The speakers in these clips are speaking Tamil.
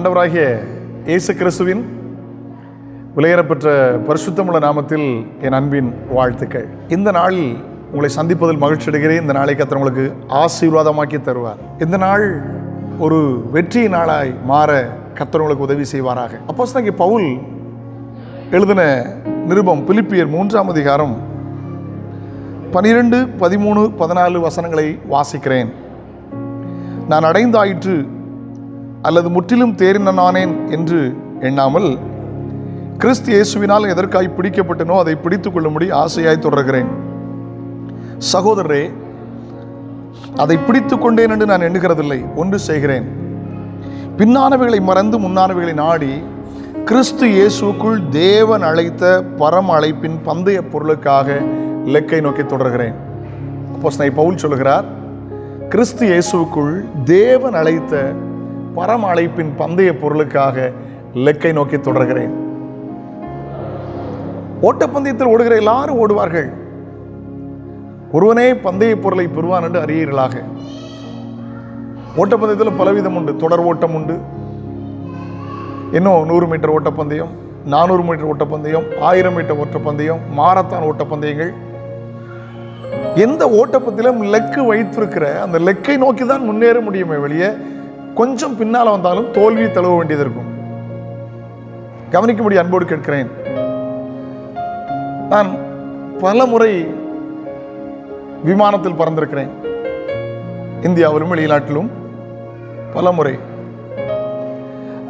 ஆண்டவராகிய இயேசு கிறிஸ்துவின் விலையேறப்பெற்ற பரிசுத்தமுள்ள நாமத்தில் என் அன்பின் வாழ்த்துக்கள். இந்த நாளில் உங்களை சந்திப்பதில் மகிழ்ச்சி அடைகிறேன். இந்த நாளை கத்தர் உங்களுக்கு ஆசீர்வாதமாக்கி தருவார். இந்த நாள் ஒரு வெற்றி நாளாய் மாற கத்தர் உங்களுக்கு உதவி செய்வாராக. அப்போ பவுல் எழுதின நிருபம் பிலிப்பியர் மூன்றாம் அதிகாரம் பனிரெண்டு பதிமூணு பதினாலு வசனங்களை வாசிக்கிறேன். நான் அடைந்தாயிற்று அல்லது முற்றிலும் தேறினானேன் என்று எண்ணாமல் கிறிஸ்து இயேசுவினால் எதற்காய் பிடிக்கப்பட்டனோ அதை பிடித்துக் கொள்ளும்படி ஆசையாய் தொடர்கிறேன். சகோதரரே அதை பிடித்துக் கொண்டேன் என்று நான் எண்ணுகிறதில்லை ஒன்று செய்கிறேன். பின்னானவைகளை மறந்து முன்னானவைகளை நாடி கிறிஸ்து இயேசுக்குள் தேவன் அழைத்த பரம அழைப்பின் பந்தய பொருளுக்காக இலக்கை நோக்கி தொடர்கிறேன். அப்போ பவுல் சொல்லுகிறார் கிறிஸ்து இயேசுக்குள் தேவன் அழைத்த பரம அழைப்பின் பந்தய பொருளுக்காக லெக்கை நோக்கி தொடர்கிறேன். ஓட்டப்பந்தயத்தில் ஓடுகிற எல்லாரும் ஓடுவார்கள். ஒருவனே பந்தய பொருளை பெறுவான் என்று அறியீர்களாக. ஓட்டப்பந்தயத்தில் பலவிதம் உண்டு. தொடர் ஓட்டம் உண்டு. இன்னும் நூறு மீட்டர் ஓட்டப்பந்தயம் நானூறு மீட்டர் ஓட்டப்பந்தயம் ஆயிரம் மீட்டர் ஓட்டப்பந்தயம் மாரத்தான் ஓட்டப்பந்தயங்கள். எந்த ஓட்டப்பந்தயிலும் லெக்கு வைத்திருக்கிற அந்த லெக்கை நோக்கி தான் முன்னேற முடியுமே வெளியே கொஞ்சம் பின்னால் வந்தாலும் தோல்வி தழுவ வேண்டியது இருக்கும். கவனிக்கும்படி அன்போடு கேட்கிறேன். நான் பல முறை விமானத்தில் பறந்திருக்கிறேன். இந்தியாவிலும் வெளிநாட்டிலும் பல முறை.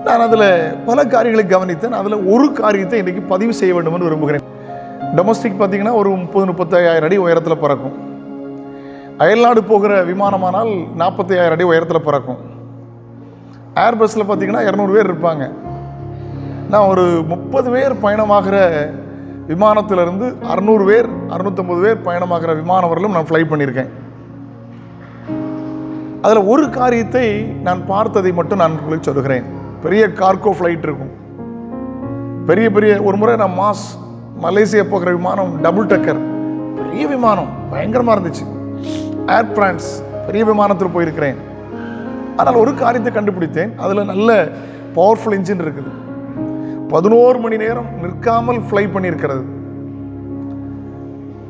நான் அதில் பல காரியங்களை கவனித்தேன். அதில் ஒரு காரியத்தை இன்னைக்கு பதிவு செய்ய வேண்டும் என்று விரும்புகிறேன். டொமஸ்டிக் பார்த்தீங்கன்னா ஒரு முப்பது முப்பத்தாயிரம் அடி உயரத்தில் பறக்கும். அயல்நாடு போகிற விமானமானால் நாற்பத்தி ஆயிரம் அடி உயரத்தில் பறக்கும். ஏர் பஸ்ஸில் பார்த்தீங்கன்னா இரநூறு பேர் இருப்பாங்க. நான் ஒரு முப்பது பேர் பயணமாகிற விமானத்திலிருந்து அறுநூறு பேர் அறுநூத்தம்பது பேர் பயணமாகிற விமானம் வரலும் நான் ஃப்ளை பண்ணியிருக்கேன். அதில் ஒரு காரியத்தை நான் பார்த்ததை மட்டும் நான் உங்களுக்கு சொல்கிறேன் பெரிய கார்கோ ஃப்ளைட் இருக்கும். பெரிய பெரிய ஒரு முறை நான் மாஸ் மலேசியா போகிற விமானம் டபுள் டக்கர் பெரிய விமானம் பயங்கரமாக இருந்துச்சு. ஏர் பிரான்ஸ் பெரிய விமானத்தில் போயிருக்கிறேன். ஆனால் ஒரு காரியத்தை கண்டுபிடித்தேன். அதில் நல்ல பவர்ஃபுல் இன்ஜின் இருக்குது. பதினோரு மணி நேரம் நிற்காமல் ஃப்ளை பண்ணியிருக்கிறது.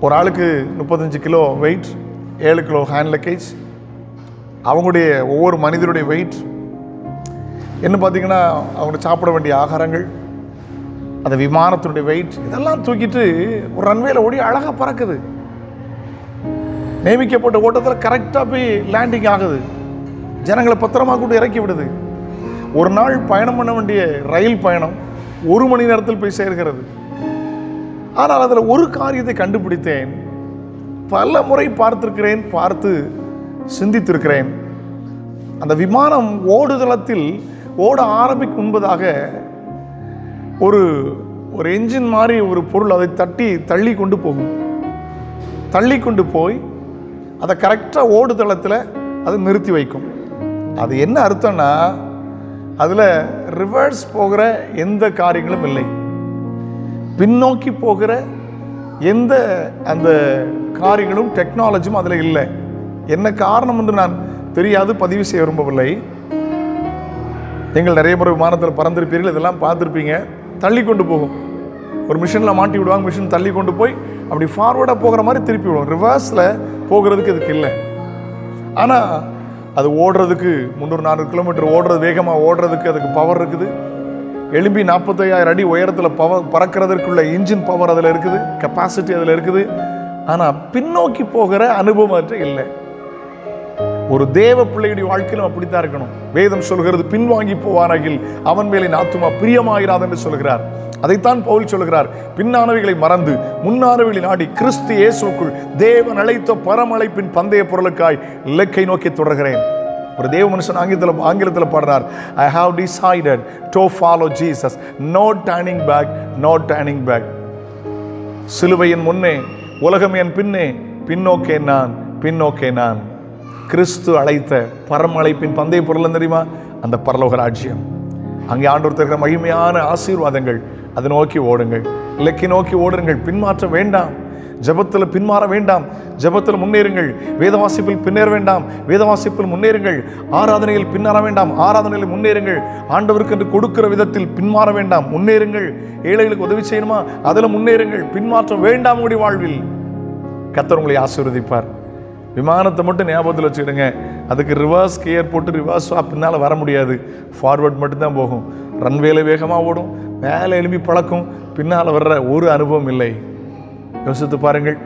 ஒரு ஆளுக்கு முப்பத்தஞ்சு கிலோ வெயிட் ஏழு கிலோ ஹேண்ட் லக்கேஜ் அவங்களுடைய ஒவ்வொரு மனிதருடைய வெயிட் என்ன பார்த்தீங்கன்னா அவங்க சாப்பிட வேண்டிய ஆகாரங்கள் அந்த விமானத்தினுடைய வெயிட் இதெல்லாம் தூக்கிட்டு ஒரு ரன்வேல ஓடி அழகாக பறக்குது. நியமிக்கப்பட்ட ஓட்டத்தில் கரெக்டாக போய் லேண்டிங் ஆகுது. ஜனங்களை பத்திரமா கூட்டு இறக்கி விடுது. ஒரு நாள் பயணம் பண்ண வேண்டிய ரயில் பயணம் ஒரு மணி நேரத்தில் போய் சேர்கிறது. ஆனால் அதில் ஒரு காரியத்தை கண்டுபிடித்தேன். பல முறை பார்த்திருக்கிறேன் பார்த்து சிந்தித்திருக்கிறேன். அந்த விமானம் ஓடுதளத்தில் ஓட ஆரம்பிக்கும் முன்பதாக ஒரு ஒரு என்ஜின் மாதிரி ஒரு பொருள் அதை தட்டி தள்ளி கொண்டு போகும். தள்ளி கொண்டு போய் அதை கரெக்டாக ஓடுதளத்தில் அது நிறுத்தி வைக்கும். அது என்ன அர்த்தம்னா அதில் ரிவர்ஸ் போகிற எந்த காரியங்களும் இல்லை. பின்னோக்கி போகிற எந்த அந்த காரியங்களும் டெக்னாலஜியும் அதில் இல்லை. என்ன காரணம் என்று நான் தெரியாது பதிவு செய்ய விரும்பவில்லை. நீங்கள் நிறைய முறை விமானத்தில் பறந்திருப்பீர்கள் இதெல்லாம் பார்த்துருப்பீங்க. தள்ளி கொண்டு போகும். ஒரு மிஷினில் மாட்டி விடுவாங்க மிஷின் தள்ளி கொண்டு போய் அப்படி ஃபார்வேர்டாக போகிற மாதிரி திருப்பி விடுவோம் ரிவர்ஸில் போகிறதுக்கு இதுக்கு இல்லை. ஆனால் அது ஓடுறதுக்கு முந்நூறு நானூறு கிலோமீட்டர் ஓடுறது வேகமாக ஓடுறதுக்கு அதுக்கு பவர் இருக்குது. எலும்பி நாற்பத்தையாயிரம் அடி உயரத்தில் பவர் பறக்கிறதுக்குள்ள இன்ஜின் பவர் அதில் இருக்குது கெப்பாசிட்டி அதில் இருக்குது. ஆனால் பின்னோக்கி போகிற அனுபவம் அது இல்லை. ஒரு தேவ பிள்ளையுடைய வாழ்க்கையிலும் அப்படித்தான் இருக்கணும். வேதம் சொல்கிறது பின்வாங்கி போவானாகில் அவன் மேலே நாத்துமா பிரியமாயிராது என்று சொல்கிறார். அதைத்தான் பவுல் சொல்கிறார் பின்னானவைகளை மறந்து முன்னானவைகளை நாடி கிறிஸ்து இயேசுக்குள் தேவன் அழைத்த பரமழைப்பின் பந்தய பொருளுக்காய் இலக்கை நோக்கி தொடர்கிறேன். ஒரு தேவ மனுஷன் ஆங்கிலத்தில் ஆங்கிலத்தில் பாடுறார் I have decided to follow Jesus no turning back no turning back சிலுவையின் முன்னே உலகம் என் பின்னே பின்னோக்கே நான் பின்னோக்கே நான். கிறிஸ்து அழைத்த பரமழைப்பின் பந்தய பொருள் தெரியுமா? அந்த பரலோக ராஜ்யம் அங்கே ஆண்டு தருகிற மகிமையான ஆசீர்வாதங்கள் அதை நோக்கி ஓடுங்கள். இலக்கை நோக்கி ஓடுங்கள். பின்மாற்ற வேண்டாம். ஜெபத்தில் பின்மாற வேண்டாம். ஜெபத்தில் முன்னேறுங்கள். வேதவாசிப்பில் பின்னேற வேண்டாம். வேதவாசிப்பில் முன்னேறுங்கள். ஆராதனையில் பின்மாற வேண்டாம். ஆராதனையில் முன்னேறுங்கள். ஆண்டவருக்கு என்று கொடுக்கிற விதத்தில் பின்மாற வேண்டாம். முன்னேறுங்கள். ஏழைகளுக்கு உதவி செய்யணுமா? அதில் முன்னேறுங்கள். பின்மாற்றம் வேண்டாம் உங்களுடைய வாழ்வில். கத்தர் உங்களை ஆசீர்வதிப்பார். விமானத்தை மட்டும் ஞாபகத்தில் வச்சுக்கிடுங்க. அதுக்கு ரிவர்ஸ் கியர் போட்டு ரிவர்ஸ் பின்னால் வர முடியாது. ஃபார்வர்ட் மட்டும்தான் போகும். ரன்வேல வேகமாக ஓடும். மேலே எழும்பி பழக்கம் பின்னால் வர்ற ஒரு அனுபவம் இல்லை. யோசித்து பாருங்கள்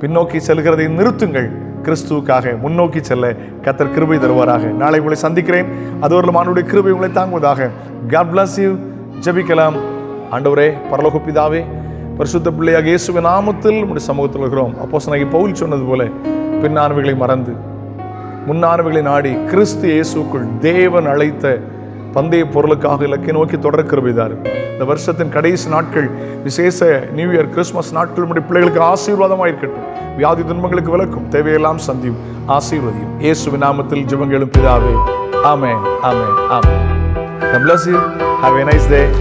பின்னோக்கி செல்கிறதை நிறுத்துங்கள். கிறிஸ்துவுக்காக முன்னோக்கி செல்ல கத்தர் கிருபை தருவாராக. நாளை உங்களை சந்திக்கிறேன். அது ஒரு மானுடைய கிருபை உங்களை தாங்குவதாக. காட் பிளஸ் யூ ஜபிக்கலாம். ஆண்டவரே பரலோக பிதாவே பரிசுத்த பிள்ளையாக இயேசுவின் நாமத்தில் நம்முடைய சமூகத்தில் இருக்கிறோம். அப்போ பவுல் சொன்னது போல பின்னானவைகளை மறந்து முன்னானவைகளை நாடி கிறிஸ்து இயேசுக்குள் தேவன் அழைத்த பந்தய பொருளுக்காக இலக்கை நோக்கி தொடர் இந்த வருஷத்தின் கடைசி நாட்கள் விசேஷ நியூ இயர் கிறிஸ்துமஸ் நாட்கள் நம்முடைய பிள்ளைகளுக்கு ஆசீர்வாதமாக இருக்கட்டும். வியாதி துன்பங்களுக்கு விளக்கும் தேவையெல்லாம் சந்தியும். ஆசீர்வதியும். இயேசு நாமத்தில் ஜெபங்களும் பிதாவே. ஆமே ஆமே ஆமே God bless you. Have a nice day.